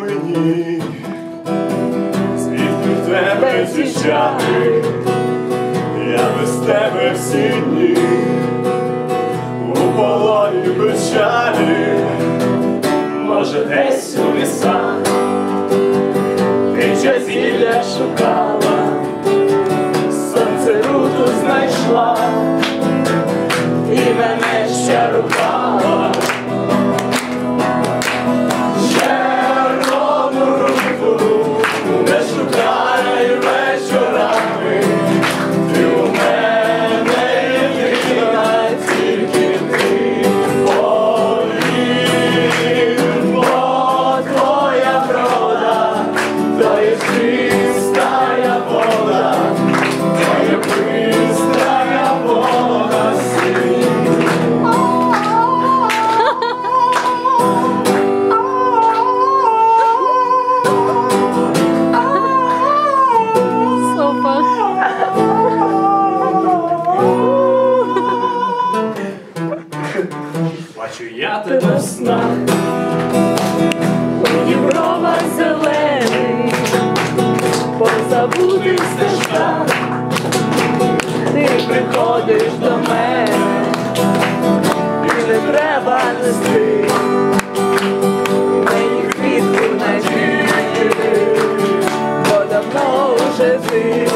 мені, звідки в тебе зіщати, я без тебе всі дні, у полоні печалі, може десь у лісах, ти зілля шукала, бачу я тебе в снах. У Дібровах зелених, позабутих ти приходиш до мене, і не треба нести. Мені квітку надіти, бо давно уже ти.